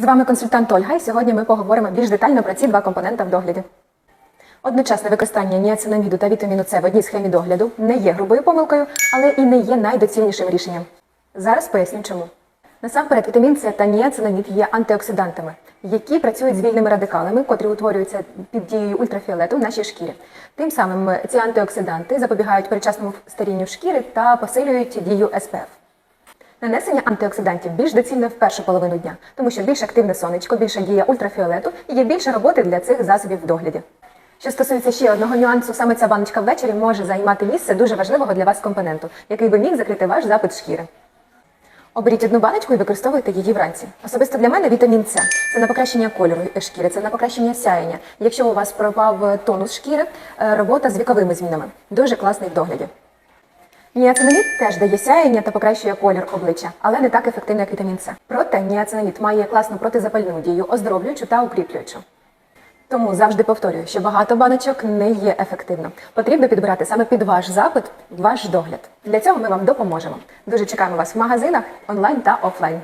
З вами консультант Ольга, і сьогодні ми поговоримо більш детально про ці два компоненти в догляді. Одночасне використання ніацинаміду та вітаміну С в одній схемі догляду не є грубою помилкою, але і не є найдоцільнішим рішенням. Зараз поясню чому. Насамперед, вітамін С та ніацинамід є антиоксидантами, які працюють з вільними радикалами, котрі утворюються під дією ультрафіолету в нашій шкірі. Тим самим ці антиоксиданти запобігають передчасному старінню шкіри та посилюють дію СПФ. Нанесення антиоксидантів більш доцільне в першу половину дня, тому що більш активне сонечко, більша дія ультрафіолету і є більше роботи для цих засобів в догляді. Що стосується ще одного нюансу, саме ця баночка ввечері може займати місце дуже важливого для вас компоненту, який би міг закрити ваш запит шкіри. Оберіть одну баночку і використовуйте її вранці. Особисто для мене вітамін С. Це на покращення кольору шкіри, це на покращення сяєння. Якщо у вас пропав тонус шкіри, е, робота з віковими змінами. Дуже класний в догляді. Ніацинамід теж дає сяєння та покращує колір обличчя, але не так ефективно, як вітамін С. Проте ніацинамід має класну протизапальну дію, оздоровлюючу та укріплюючу. Тому завжди повторюю, що багато баночок не є ефективно. Потрібно підбирати саме під ваш запит, ваш догляд. Для цього ми вам допоможемо. Дуже чекаємо вас в магазинах онлайн та офлайн.